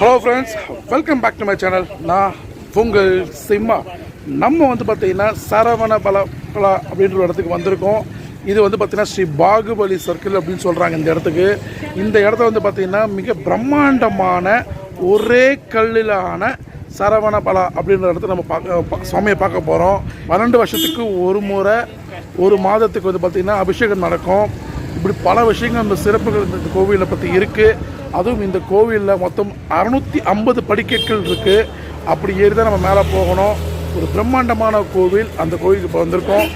Hello friends welcome back to my channel நான் உங்கள் சிம்மா நம்ம வந்து பார்த்தீங்கன்னா சரவண பல பலா அப்படின்ற இடத்துக்கு வந்திருக்கோம். இது வந்து பார்த்திங்கன்னா ஸ்ரீ பாகுபலி சர்க்கிள் அப்படின்னு சொல்கிறாங்க இந்த இடத்துக்கு. இந்த இடத்த வந்து பார்த்திங்கன்னா மிக பிரம்மாண்டமான ஒரே கல்லிலான சரவண பலா அப்படின்ற இடத்த நம்ம பார்க்க சுவாமியை பார்க்க போகிறோம் பன்னெண்டு வருஷத்துக்கு ஒரு முறை ஒரு மாதத்துக்கு வந்து பார்த்திங்கன்னா அபிஷேகம் நடக்கும். இப்படி பல விஷயங்கள் அந்த சிறப்புகள் இந்த கோவிலை பற்றி இருக்குது அதுவும் இந்த கோவிலில் மொத்தம் அறுநூற்றி ஐம்பது படிக்கட்டுகள் இருக்குது அப்படி ஏறி தான் நம்ம மேலே போகணும். ஒரு பிரம்மாண்டமான கோவில் அந்த கோவிலுக்கு இப்போ வந்திருக்கோம்.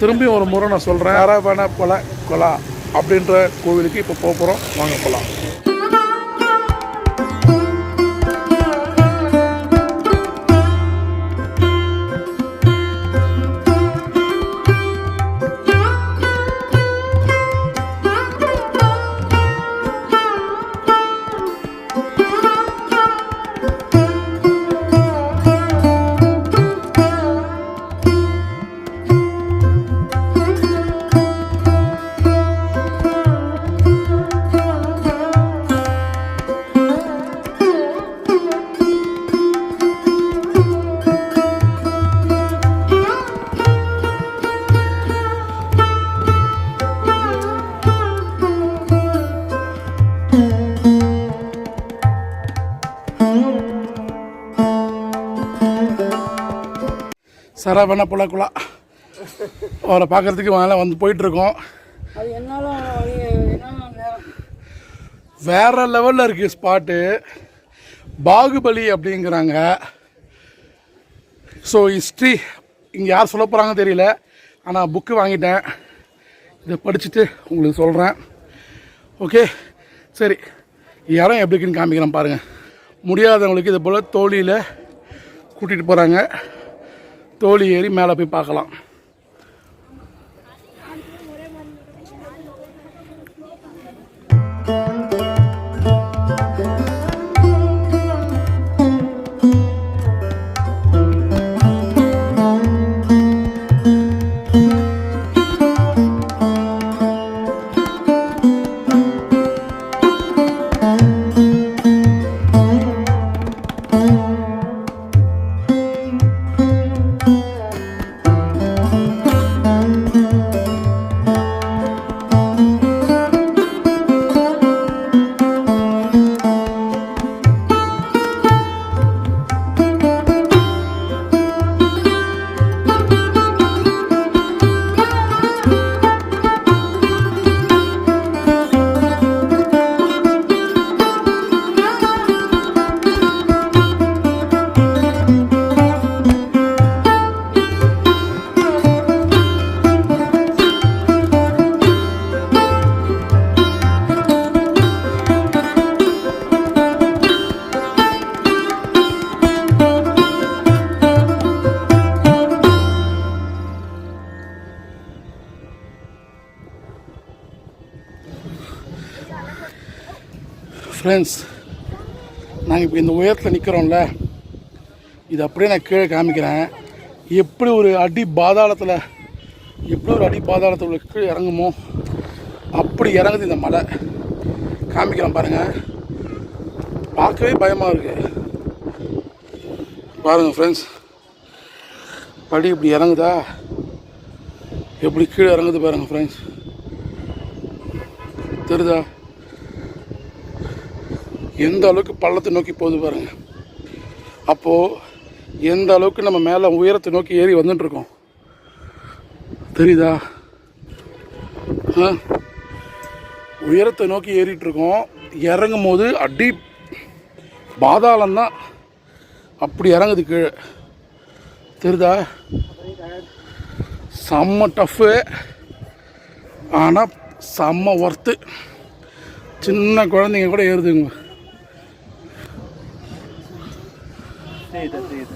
திரும்பியும் ஒரு முறை நான் சொல்கிறேன் அரவண பல கொலா அப்படின்ற கோவிலுக்கு இப்போ போக போகிறோம் வாங்க போகலாம் சரவண புலக்குலா அவரை பார்க்கறதுக்கு மேலே வந்து போயிட்டுருக்கோம். வேற லெவலில் இருக்குது ஸ்பாட்டு பாகுபலி அப்படிங்கிறாங்க. ஸோ ஹிஸ்ட்ரி இங்கே யார் சொல்ல போகிறாங்க தெரியல. ஆனால் புக்கு வாங்கிட்டேன். இதை படிச்சுட்டு உங்களுக்கு சொல்கிறேன் ஓகே சரி. இடம் எப்படி இருக்குன்னு காமிக்கிறேன் பாருங்கள் முடியாதவங்களுக்கு இது போல் தோழியில் கூட்டிகிட்டு போகிறாங்க தோழி ஏறி மேலே போய் பார்க்கலாம். ஃப்ரெண்ட்ஸ் நாங்கள் இப்போ இந்த உயரத்தில் நிற்கிறோம்ல இது அப்படியே நான் கீழே காமிக்கிறேன். எப்படி ஒரு அடி பாதாளத்தில் எப்படி ஒரு அடி பாதாளத்தில் உள்ள கீழே இறங்குமோ அப்படி இறங்குது இந்த மலை. காமிக்கிறோம் பாருங்கள் பார்க்கவே பயமாக இருக்குது பாருங்கள் ஃப்ரெண்ட்ஸ் படி இப்படி இறங்குதா? எப்படி கீழே இறங்குது பாருங்கள் ஃப்ரெண்ட்ஸ் தெரியுதா? எந்த அளவுக்கு பள்ளத்தை நோக்கி போகுது பாருங்க. அப்போது எந்த அளவுக்கு நம்ம மேலே உயரத்தை நோக்கி ஏறி வந்துட்டு இருக்கோம் தெரியுதா? ஆ? உயரத்தை நோக்கி ஏறிட்டுருக்கோம். இறங்கும் போது அடி பாதாளம் தான். அப்படி இறங்குது கீழே. தெரியுதா? செம்ம டஃப்பு ஆனால் செம்ம ஒர்த்து சின்ன குழந்தைங்க கூட ஏறுதுங்க. Titta, titta.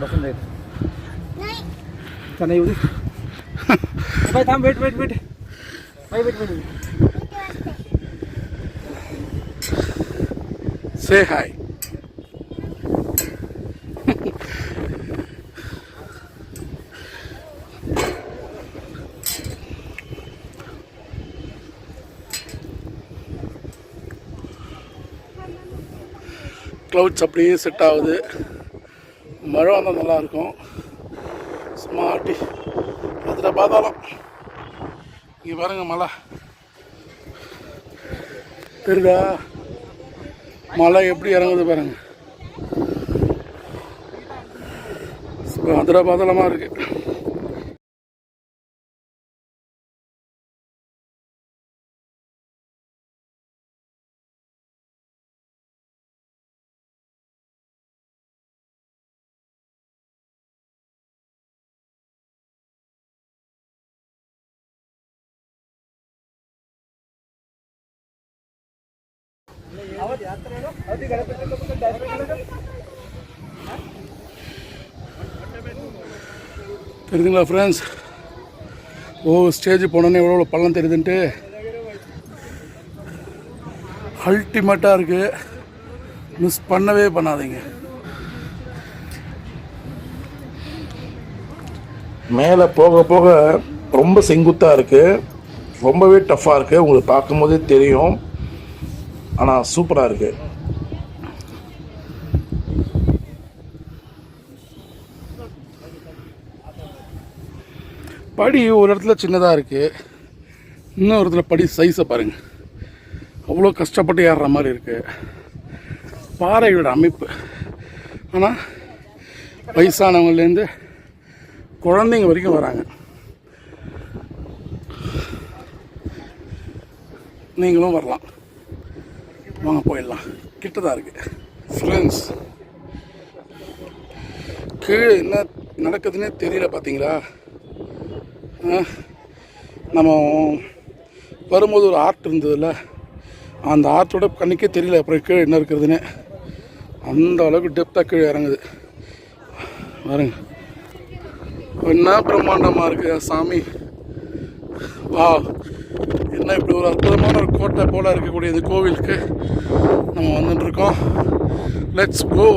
Bakom dig. Nej. Kan jag göra det? Bhai, tham, wait, wait, wait. Bhai, wait, wait. Say hi. Clouds அப்படியே செட் ஆகுது. மழை வந்தால் நல்லாயிருக்கும் ஸ்மார்ட்டி அதில் பார்த்தாலும். இங்கே பாருங்க மழை. தெரியுதா? மலை எப்படி இறங்குது பாருங்க. அதில் பாதளமாக இருக்குது தெரியுதுங்களா ஃப்ரெண்ட்ஸ் ஓ ஸ்டேஜ் போனோன்னே எவ்வளோ பள்ளம் தெரியுதுன்ட்டு? அல்டிமேட்டாக இருக்குது மிஸ் பண்ணவே பண்ணாதீங்க. மேலே போக போக ரொம்ப செங்குத்தாக இருக்குது ரொம்பவே டஃப்பாக இருக்குது உங்களுக்கு பார்க்கும்போதே தெரியும். ஆனால் சூப்பராக இருக்குது படி ஒரு இடத்துல சின்னதாக இருக்குது இன்னொரு இடத்துல படி சைஸை பாருங்கள் அவ்வளோ கஷ்டப்பட்டு ஏறுற மாதிரி இருக்குது பாறையோட அமைப்பு. ஆனால் வயசானவங்கலேருந்து குழந்தைங்க வரைக்கும் வராங்க. நீங்களும் வரலாம். வாங்க போயிடலாம். கிட்ட தான் இருக்குது ஃப்ரெண்ட்ஸ் கீழே என்ன நடக்குதுன்னே தெரியல பார்த்தீங்களா ஆ, நம்ம வரும்போது ஒரு ஆர்ட் இருந்ததில்ல? அந்த ஆர்ட்டோட கண்ணுக்கே தெரியல அப்புறம் கீழே என்ன இருக்கிறதுன்னு அந்த அளவுக்கு டெப்த்தாக கீழே இறங்குது. பாருங்க. என்ன பிரம்மாண்டமாக இருக்குது சாமி. வா என்ன இப்படி ஒரு அற்புதமான ஒரு கோட்டை போல இருக்கக்கூடிய இந்த கோவிலுக்கு நம்ம வந்துட்டுருக்கோம். Let's go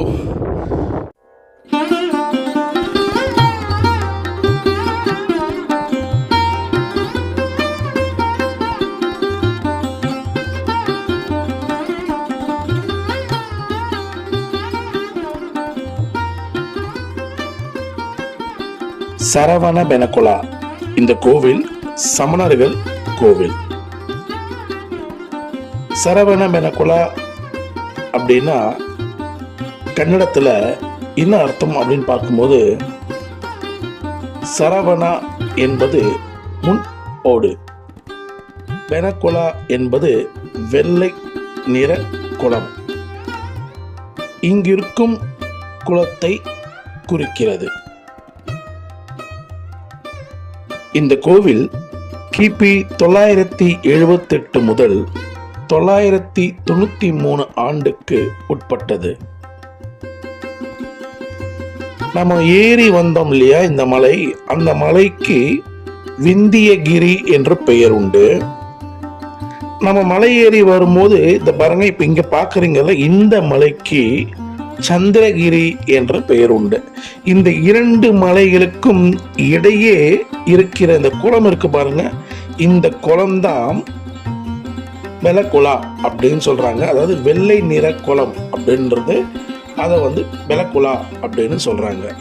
Shravanabelagola. இந்த கோவில் சமணர்கள் கோவில். சரவண பெனகுலா அப்படின்னா கன்னடத்தில் என்ன அர்த்தம் அப்படின்னு பார்க்கும்போது சரவணா என்பது முன் ஓடு. பெனக்குலா என்பது வெள்ளை நிற குளம். இங்கிருக்கும் குளத்தை குறிக்கிறது. இந்த கோவில் கிபி தொள்ளாயிரத்தி எழுபத்தெட்டு முதல் தொள்ளாயிரத்தி தொண்ணூத்தி மூணு ஆண்டுக்கு உட்பட்டது. நம்ம ஏறி வந்தோம் இல்லையா இந்த மலை? அந்த மலைக்கு விந்தியகிரி என்று பெயர் உண்டு. நம்ம மலை ஏறி வரும்போது இந்த பாருங்க இப்ப இங்க பாக்குறீங்கல்ல இந்த மலைக்கு சந்திரகிரி என்ற பெயர் உண்டு இந்த இரண்டு மலைகளுக்கும் இடையே இருக்கிற இந்த குளம் இருக்கு பாருங்க. இந்த குளம்தான் வெலக்குலா அப்படின்னு சொல்றாங்க. அதாவது வெள்ளை நிற குளம் அப்படின்றது. அதை வந்து வெலக்குலா அப்படின்னு சொல்றாங்க.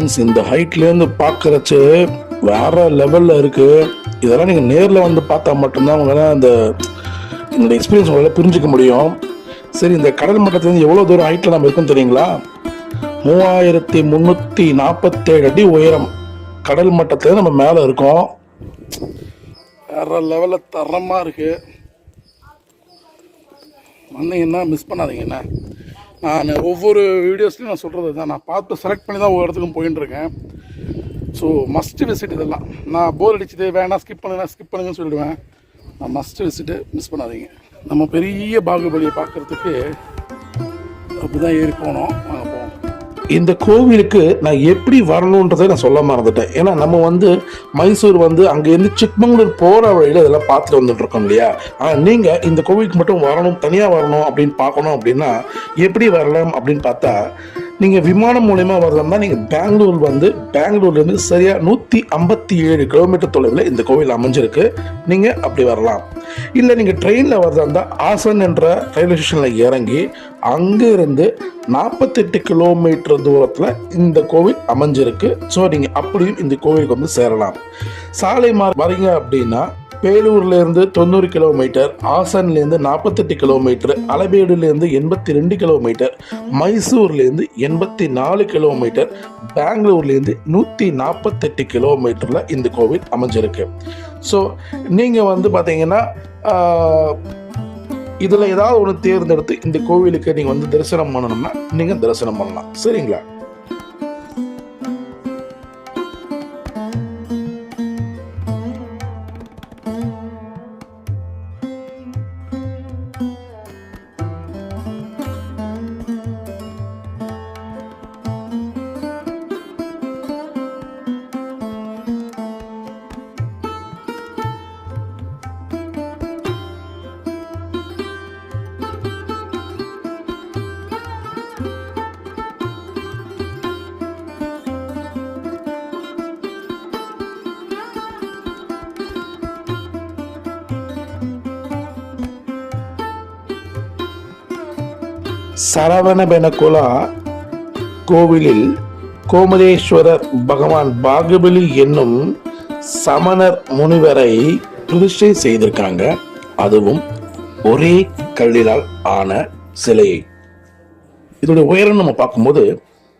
ஃப்ரெண்ட்ஸ் இந்த ஹைட்லேருந்து பார்க்குறச்சு வேற லெவலில் இருக்குது இதெல்லாம் நீங்கள் நேரில் வந்து பார்த்தா மட்டும்தான் உங்களால் அந்த என்னோட எக்ஸ்பீரியன்ஸ் உங்களால் புரிஞ்சிக்க முடியும். சரி இந்த கடல் மட்டத்துலேருந்து எவ்வளோ தூரம் ஹைட்டில் நம்ம இருக்கோம் தெரியுங்களா? மூவாயிரத்தி முந்நூற்றி நாற்பத்தேழு அடி உயரம் கடல் மட்டத்தில் நம்ம மேலே இருக்கோம். வேற லெவலில் தரமாக இருக்குது வந்தீங்கன்னா மிஸ் பண்ணாதீங்கண்ணா நான் ஒவ்வொரு வீடியோஸ்லையும் நான் சொல்கிறது தான் நான் பார்த்து செலக்ட் பண்ணி தான் ஒவ்வொரு இடத்துக்கும் போயின்னு இருக்கேன் ஸோ மஸ்ட் விசிட் இதெல்லாம். நான் போர் அடிச்சது வேணாம் ஸ்கிப் பண்ணுங்க ஸ்கிப் பண்ணுங்கன்னு சொல்லிடுவேன். நான் மஸ்ட் விசிட்டு மிஸ் பண்ணாதீங்க. நம்ம பெரிய பாகுபலியை பார்க்குறதுக்கு அப்படி தான் ஏறி போனோம். இந்த கோவிலுக்கு நான் எப்படி வரணுன்றதை நான் சொல்ல மறந்துட்டேன். ஏன்னா நம்ம வந்து மைசூர் வந்து அங்கேருந்து சிக்மங்களூர் போகிற வழியில் இதெல்லாம் பார்த்துட்டு வந்துட்டு இருக்கோம் இல்லையா? ஆனால் நீங்கள் இந்த கோவிலுக்கு மட்டும் வரணும் தனியாக வரணும் அப்படின்னு பார்க்கணும் அப்படின்னா எப்படி வரலாம் அப்படின்னு பார்த்தா நீங்கள் விமானம் மூலயமா வரலாம்னா நீங்கள் பெங்களூர் வந்து பெங்களூர்லேருந்து சரியாக நூற்றி ஐம்பத்தி ஏழு கிலோமீட்டர் தொலைவில் இந்த கோவில் அமைஞ்சிருக்கு. நீங்கள் அப்படி வரலாம். இல்லை நீங்கள் ட்ரெயினில் வரதா இருந்தால் ஆசன் என்ற ரயில்வே ஸ்டேஷனில் இறங்கி அங்கேருந்து நாற்பத்தெட்டு கிலோமீட்டர் தூரத்தில் இந்த கோவில் அமைஞ்சிருக்கு. ஸோ நீங்கள் அப்படியும் இந்த கோவிலுக்கு வந்து சேரலாம். சாலை மார் வரீங்க அப்படின்னா பேலூர்லேருந்து தொண்ணூறு கிலோமீட்டர் ஆசன்லேருந்து நாற்பத்தெட்டு கிலோமீட்டர் அலபேடுலேருந்து எண்பத்தி ரெண்டு கிலோமீட்டர் மைசூர்லேருந்து எண்பத்தி நாலு கிலோமீட்டர் பெங்களூர்லேருந்து நூற்றி நாற்பத்தெட்டு கிலோமீட்டரில் இந்த கோவில் அமைஞ்சிருக்கு. ஸோ நீங்கள் வந்து பார்த்தீங்கன்னா இதில் ஏதாவது ஒன்று தேர்ந்தெடுத்து இந்த கோவிலுக்கு நீங்கள் வந்து தரிசனம் பண்ணணும்னா நீங்கள் தரிசனம் பண்ணலாம். சரிங்களா? சரவணபெனகுலா கோவிலில் கோமதேஸ்வரர் பகவான் பாகுபலி என்னும் சமணர் முனிவரை பிரதிஷ்டை செய்திருக்காங்க அதுவும் ஒரே கல்லிலால் ஆன சிலையை. இதோட உயரம் நம்ம பார்க்கும்போது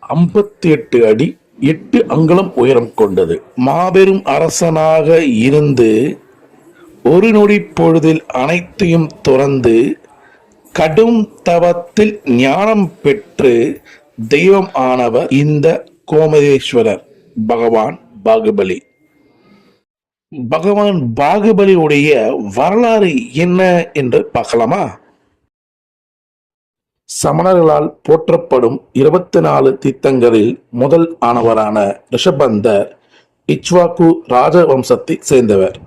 ஐம்பத்தி எட்டு அடி எட்டு அங்குலம் உயரம் கொண்டது. மாபெரும் அரசனாக இருந்து ஒரு நொடி பொழுதில் அனைத்தையும் துறந்து கடும் தவத்தில் ஞானம் பெற்று தெய்வம் ஆனவர் இந்த கோமதேஸ்வரர் பகவான் பாகுபலி. பகவான் பாகுபலியுடைய வரலாறு என்ன என்று பார்க்கலாமா? சமணர்களால் போற்றப்படும் இருபத்தி நாலு தீர்த்தங்களில் முதல் ஆனவரான ரிஷபந்தர் இச்வாக்கு ராஜவம்சத்தை சேர்ந்தவர்.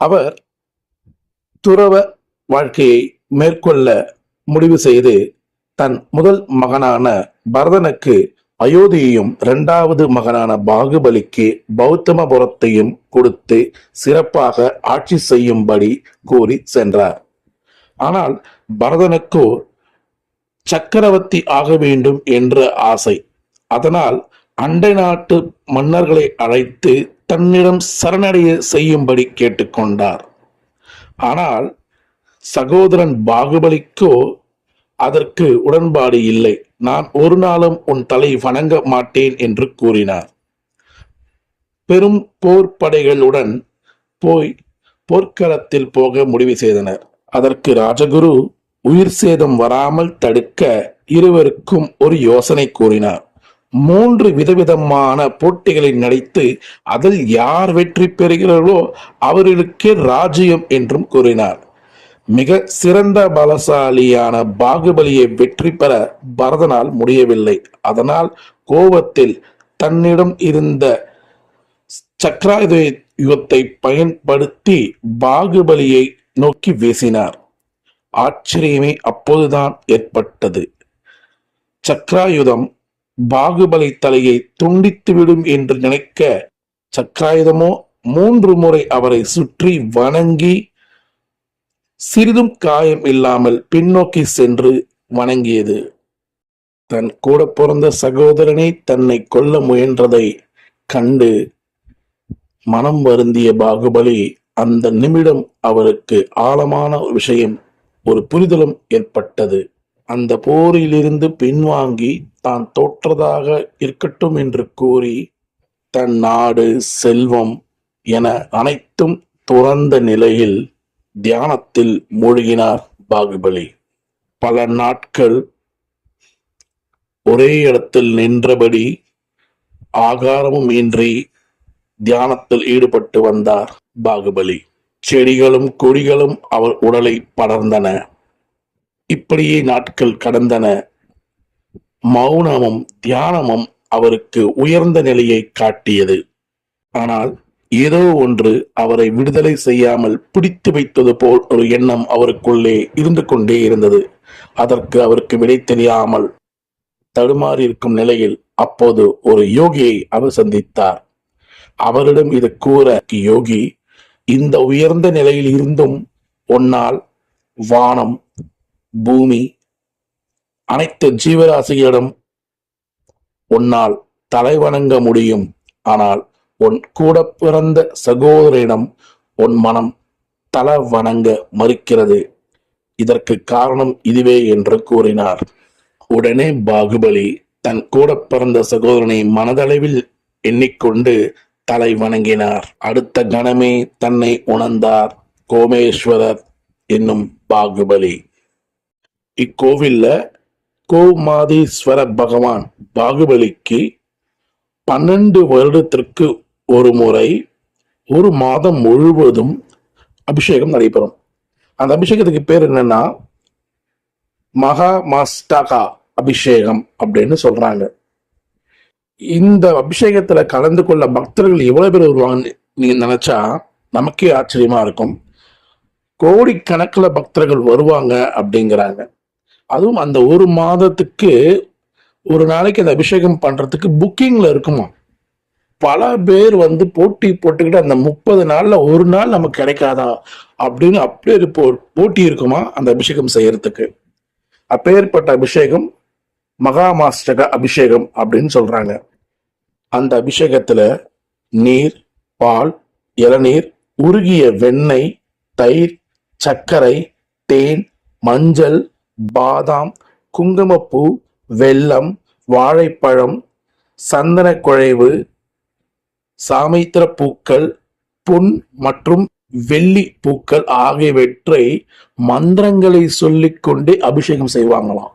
அவர் துறவ வாழ்க்கையை மேற்கொள்ள முடிவு செய்து தன் முதல் மகனான பரதனுக்கு அயோத்தியையும் இரண்டாவது மகனான பாகுபலிக்கு பௌத்தமபுரத்தையும் கொடுத்து சிறப்பாக ஆட்சி செய்யும்படி கூறி சென்றார். ஆனால் பரதனுக்கோ சக்கரவர்த்தி ஆக வேண்டும் என்ற ஆசை. அதனால் அண்டை நாட்டு மன்னர்களை அழைத்து தன்னிடம் சரணடைய செய்யும்படி கேட்டுக்கொண்டார். ஆனால் சகோதரன் பாகுபலிக்கோ அதற்கு உடன்பாடு இல்லை. நான் ஒரு நாளும் உன் தலை வணங்க மாட்டேன் என்று கூறினார். பெரும் போர் படைகளுடன் போய் போர்க்களத்தில் போக முடிவு செய்தனர். அதற்கு ராஜகுரு உயிர் சேதம் வராமல் தடுக்க இருவருக்கும் ஒரு யோசனை கூறினார். மூன்று விதவிதமான போட்டிகளை நடித்து அதில் யார் வெற்றி பெறுகிறார்களோ அவர்களுக்கே ராஜ்யம் என்றும் கூறினார். மிக சிறந்த பலசாலியான பாகுபலியை வெற்றி பெற பரதனால் முடியவில்லை. அதனால் கோபத்தில் தன்னிடம் இருந்த சக்கராயுத யுகத்தை பயன்படுத்தி பாகுபலியை நோக்கி வீசினார். ஆச்சரியமே அப்போதுதான் ஏற்பட்டது. சக்கராயுதம் பாகுபலி தலையை துண்டித்துவிடும் என்று நினைக்க சக்கராயுதமோ மூன்று முறை அவரை சுற்றி வணங்கி சிறிதும் காயம் இல்லாமல் பின்னோக்கி சென்று வணங்கியது. தன் கூட பிறந்த சகோதரனை தன்னை கொல்ல முயன்றதை கண்டு மனம் வருந்திய பாகுபலி அந்த நிமிடம் அவருக்கு ஆழமான ஒரு விஷயம் ஒரு புரிதலும் ஏற்பட்டது. அந்த போரிலிருந்து பின்வாங்கி தான் தோற்றதாக இருக்கட்டும் என்று கூறி தன் நாடு செல்வம் என அனைத்தும் துறந்த நிலையில் தியானத்தில் மூழ்கினார் பாகுபலி. பல நாட்கள் ஒரே இடத்தில் நின்றபடி ஆகாரமும் இன்றி தியானத்தில் ஈடுபட்டு வந்தார் பாகுபலி. செடிகளும் கொடிகளும் அவர் உடலை படர்ந்தன. இப்படியே நாட்கள் கடந்தன. மௌனமும் தியானமும் அவருக்கு உயர்ந்த நிலையை காட்டியது. ஆனால் ஏதோ ஒன்று அவரை விடுதலை செய்யாமல் பிடித்து வைத்தது போல் ஒரு எண்ணம் அவருக்குள்ளே இருந்து கொண்டே இருந்தது. அதற்கு அவருக்கு விடை தெரியாமல் தடுமாறி இருக்கும் நிலையில் அப்போது ஒரு யோகியை அவர் சந்தித்தார். அவரிடம் இது கூற யோகி இந்த உயர்ந்த நிலையில் இருந்தும் உன்னால் வானம் பூமி அனைத்து ஜீவராசிகளிடம் உன்னால் தலைவணங்க முடியும். ஆனால் உன் கூட பிறந்த சகோதரனிடம் உன் மனம் தல வணங்க மறுக்கிறது. இதற்கு காரணம் இதுவே என்று கூறினார். உடனே பாகுபலி தன் கூட பிறந்த சகோதரனை மனதளவில் எண்ணிக்கொண்டு தலை வணங்கினார் அடுத்த கணமே தன்னை உணர்ந்தார் கோமேஸ்வரர் என்னும் பாகுபலி. இக்கோவில்ல கோமாதீஸ்வர பகவான் பாகுபலிக்கு பன்னெண்டு வருடத்திற்கு ஒரு முறை ஒரு மாதம் முழுவதும் அபிஷேகம் நடைபெறும். அந்த அபிஷேகத்துக்கு பேர் என்னன்னா மகா மாஸ்டகா அபிஷேகம் அப்படின்னு சொல்றாங்க. இந்த அபிஷேகத்துல கலந்து கொள்ள பக்தர்கள் எவ்வளவு பேர் வருவாங்கன்னு நீங்க நினைச்சா நமக்கே ஆச்சரியமா இருக்கும். கோடிக்கணக்கில் பக்தர்கள் வருவாங்க அப்படிங்கிறாங்க. அதுவும் அந்த ஒரு மாதத்துக்கு ஒரு நாளைக்கு அந்த அபிஷேகம் பண்றதுக்கு புக்கிங்ல இருக்குமா? பல பேர் வந்து போட்டி போட்டுக்கிட்டு அந்த முப்பது நாள்ல ஒரு நாள் நமக்கு கிடைக்காதா அப்படின்னு அப்படியே போ- போட்டி இருக்குமா? அந்த அபிஷேகம் செய்யறதுக்கு. அப்பேற்பட்ட அபிஷேகம் மகாமாஸ்டக அபிஷேகம் அப்படின்னு சொல்றாங்க. அந்த அபிஷேகத்துல நீர் பால் இளநீர் உருகிய வெண்ணெய் தயிர் சர்க்கரை தேன் மஞ்சள் பாதாம் குங்குமப்பூ வெல்லம் வாழைப்பழம் சந்தன குழைவு சாமைத்திர பூக்கள் புன் மற்றும் வெள்ளி பூக்கள் ஆகியவற்றை மந்திரங்களை சொல்லிக் கொண்டே அபிஷேகம் செய்வாங்களாம்.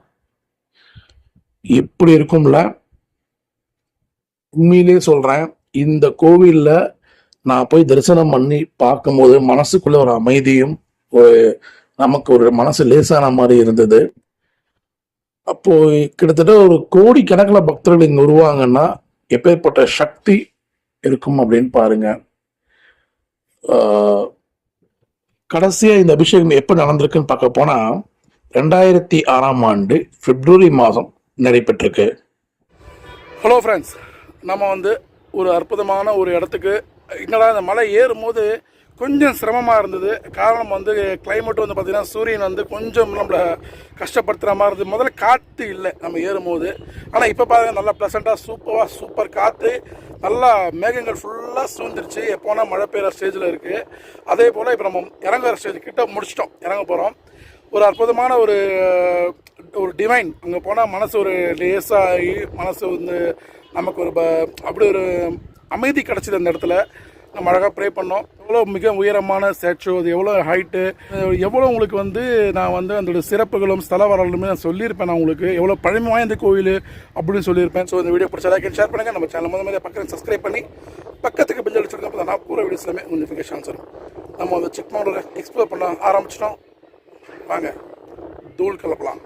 எப்படி இருக்கும்ல? உண்மையிலே சொல்றேன் இந்த கோவில்ல நான் போய் தரிசனம் பண்ணி பார்க்கும்போது மனசுக்குள்ள ஒரு அமைதியும் ஒரு நமக்கு ஒரு மனசு லேசான மாதிரி இருந்தது. அப்போ கிட்டத்தட்ட ஒரு கோடி கணக்கில் பக்தர்கள் இங்க வருவாங்கன்னா எப்பேற்பட்ட சக்தி இருக்கும் அப்படின்னு பாருங்க. கடைசியாக இந்த அபிஷேகம் எப்போ நடந்திருக்குன்னு பார்க்க போனால் ரெண்டாயிரத்தி ஆறாம் ஆண்டு பிப்ரவரி மாதம் நடைபெற்றிருக்கு. ஹலோ ஃப்ரெண்ட்ஸ் நம்ம வந்து ஒரு அற்புதமான ஒரு இடத்துக்கு என்னடா இந்த மலை ஏறும்போது கொஞ்சம் சிரமமாக இருந்தது. காரணம் வந்து கிளைமேட் வந்து பார்த்திங்கன்னா சூரியன் வந்து கொஞ்சம் நம்மளை கஷ்டப்படுத்துகிற மாதிரி இருந்தது. முதல்ல காற்று இல்லை நம்ம ஏறும்போது. ஆனால் இப்போ பாருங்க நல்லா ப்ளசண்ட்டாக சூப்பராக சூப்பர் காற்று நல்லா மேகங்கள் ஃபுல்லாக சூழ்ந்துருச்சு. எப்போனா மழை பெய்கிற ஸ்டேஜில் இருக்குது அதே போல் இப்போ நம்ம இறங்குற ஸ்டேஜ் கிட்ட முடிச்சிட்டோம். இறங்க போகிறோம் ஒரு அற்புதமான ஒரு ஒரு டிவைன் அங்கே போனால் மனசு ஒரு லேசாகி மனசு வந்து நமக்கு ஒரு ப- அப்படி ஒரு அமைதி கிடச்சிது அந்த இடத்துல. நம்ம அழகாக ப்ரே பண்ணோம். எவ்வளோ மிக உயரமான ஸ்டாச்சு அது எவ்வளோ ஹைட்டு எவ்வளோ உங்களுக்கு வந்து நான் வந்து அதோட சிறப்புகளும் ஸ்தல வரலுமே நான் சொல்லியிருப்பேன் நான் உங்களுக்கு. எவ்வளோ பழமை வாய்ந்த கோயில் அப்படின்னு சொல்லியிருப்பேன். ஸோ இந்த வீடியோ பிடிச்ச லைக் ஷேர் பண்ணுங்கள் நம்ம சேனல் முதல் மாதிரி பக்கத்தில் சப்ஸ்கிரைப் பண்ணி பக்கத்துக்கு பிஞ்சு அடிச்சிருக்கோம் அப்போ நான் பூரா வீடியோஸ் எல்லாமே நோட்டிஃபிகேஷன்ஸ் வரும் நம்ம அந்த சிக்மங்களோட எக்ஸ்ப்ளோர் பண்ண ஆரம்பிச்சிட்டோம். வாங்க தூள் கிளப்பலாம்